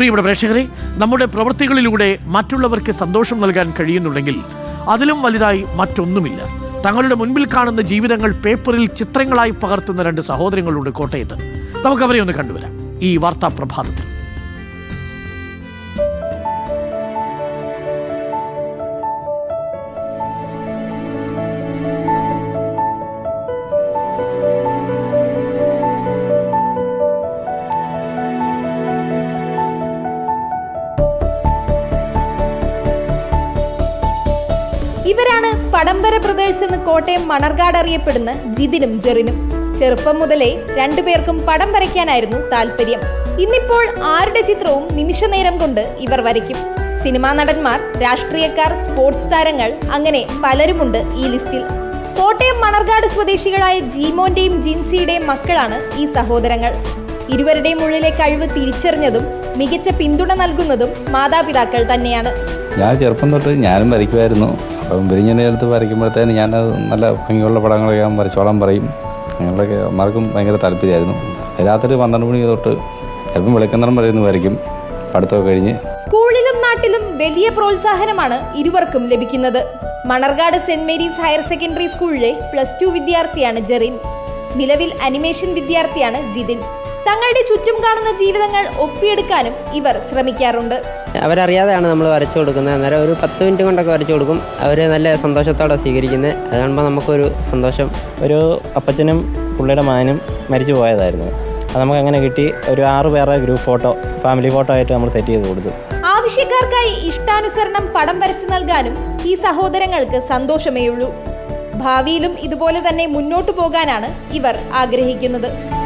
പ്രിയപ്പെട്ട പ്രേക്ഷകരെ നമ്മുടെ പ്രവൃത്തികളിലൂടെ മറ്റുള്ളവർക്ക് സന്തോഷം നൽകാൻ കഴിയുന്നുണ്ടെങ്കിൽ അതിലും വലുതായി മറ്റൊന്നുമില്ല. തങ്ങളുടെ മുൻപിൽ കാണുന്ന ജീവിതങ്ങൾ പേപ്പറിൽ ചിത്രങ്ങളായി പകർത്തുന്ന രണ്ട് സഹോദരങ്ങളുണ്ട് കോട്ടയത്ത്. നമുക്കവരെ ഒന്ന് കണ്ടുവരാം. ഈ വാർത്താ പ്രഭാതത്തിൽ. ഇവരാണ് പടംബര ബ്രദേഴ്സ് എന്ന് കോട്ടയം മണർകാട് അറിയപ്പെടുന്ന ജിതിനും ജെറിനും. ചെറുപ്പം മുതലേ രണ്ടുപേർക്കും പടം വരയ്ക്കാനായിരുന്നു താല്പര്യം. ഇന്നിപ്പോൾ ആരുടെ ചിത്രവും നിമിഷ നേരം കൊണ്ട് ഇവർ വരയ്ക്കും. സിനിമാ നടന്മാർ രാഷ്ട്രീയക്കാർ സ്പോർട്സ് താരങ്ങൾ അങ്ങനെ പലരുമുണ്ട് ഈ ലിസ്റ്റിൽ. കോട്ടയം മണർകാട് സ്വദേശികളായ ജീമോന്റെയും ജിൻസിയുടെയും മക്കളാണ് ഈ സഹോദരങ്ങൾ. ഇരുവരുടെയും ഉള്ളിലെ കഴിവ് തിരിച്ചറിഞ്ഞതും മികച്ച പിന്തുണ നൽകുന്നതും മാതാപിതാക്കൾ തന്നെയാണ്. ഞാൻ ചെറുപ്പം തൊട്ട് ഞാനും വരയ്ക്കുമായിരുന്നു. അപ്പം വിരിഞ്ഞിന്റെ അടുത്ത് വരയ്ക്കുമ്പോഴത്തേന് ഞാൻ നല്ല ഭംഗിയുള്ള പടങ്ങളൊക്കെ ഞാൻ വരച്ചോളാൻ പറയും. ഞങ്ങളൊക്കെ അമ്മമാർക്കും ഭയങ്കര താല്പര്യമായിരുന്നു. രാത്രി പന്ത്രണ്ട് മണി തൊട്ട് ചിലപ്പം വെളുക്കുന്നേരം വരെ ഒന്ന് വരയ്ക്കും. പഠിത്തമൊക്കെ കഴിഞ്ഞ്. സ്കൂളിലും നാട്ടിലും വലിയ പ്രോത്സാഹനമാണ് ഇരുവർക്കും ലഭിക്കുന്നത്. Manarcad saint Mary's higher secondary സ്കൂളിലെ പ്ലസ് ടു വിദ്യാർത്ഥിയാണ് ജെറിൻ. നിലവിൽ അനിമേഷൻ വിദ്യാർത്ഥിയാണ് ജിതിൻ. തങ്ങളുടെ ചുറ്റും കാണുന്ന ജീവിതങ്ങൾ ഒപ്പിയെടുക്കാനും ഇവർ ശ്രമിക്കാറുണ്ട്. അവരറിയാതെയാണ് നമ്മൾ വരച്ചു കൊടുക്കുന്നത്. അന്നേരം ഒരു പത്ത് മിനിറ്റ് കൊണ്ടൊക്കെ വരച്ചു കൊടുക്കും. അവർ നല്ല സന്തോഷത്തോടെ സ്വീകരിക്കുന്നത്. അത് കാണുമ്പോൾ നമുക്കൊരു സന്തോഷം. ഒരു അപ്പച്ചനും പുള്ളിയുടെ മാനും മരിച്ചു പോയതായിരുന്നു. അത് നമുക്ക് അങ്ങനെ കിട്ടി. ഒരു ആറ് പേരുടെ ഗ്രൂപ്പ് ഫോട്ടോ ഫാമിലി ഫോട്ടോ ആയിട്ട് നമ്മൾ സെറ്റ് ചെയ്ത് കൊടുത്തു. ആവശ്യക്കാർക്കായി ഇഷ്ടാനുസരണം പടം വരച്ചു നൽകാനും ഈ സഹോദരങ്ങൾക്ക് സന്തോഷമേയുള്ളൂ. ഭാവിയിലും ഇതുപോലെ തന്നെ മുന്നോട്ടു പോകാനാണ് ഇവർ ആഗ്രഹിക്കുന്നത്.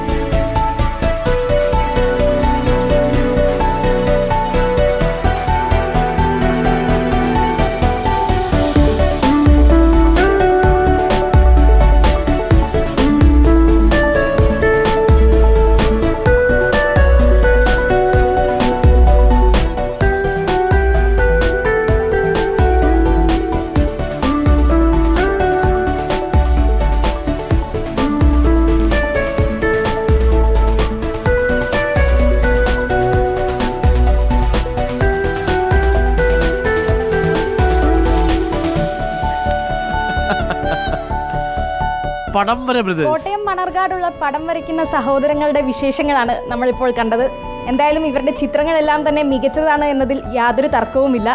പടം വര കോട്ടയം മണർകാടുള്ള പടം വരയ്ക്കുന്ന സഹോദരങ്ങളുടെ വിശേഷങ്ങളാണ് നമ്മളിപ്പോൾ കണ്ടത്. എന്തായാലും ഇവരുടെ ചിത്രങ്ങളെല്ലാം തന്നെ മികച്ചതാണ് എന്നതിൽ യാതൊരു തർക്കവുമില്ല.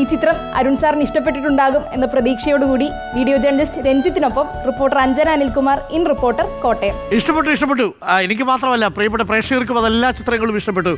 ഈ ചിത്രം അരുൺ സാറിന് ഇഷ്ടപ്പെട്ടിട്ടുണ്ടാകും എന്ന പ്രതീക്ഷയോടുകൂടി video journalist രഞ്ജിത്തിനൊപ്പം reporter Anjana Anilkumar in reporter Kottayam. ഇഷ്ടപ്പെട്ടു ഇഷ്ടപ്പെട്ടു. എനിക്ക് മാത്രമല്ല പ്രിയപ്പെട്ട പ്രേക്ഷകർക്കും അതെല്ലാ ചിത്രങ്ങളും ഇഷ്ടപ്പെട്ടു.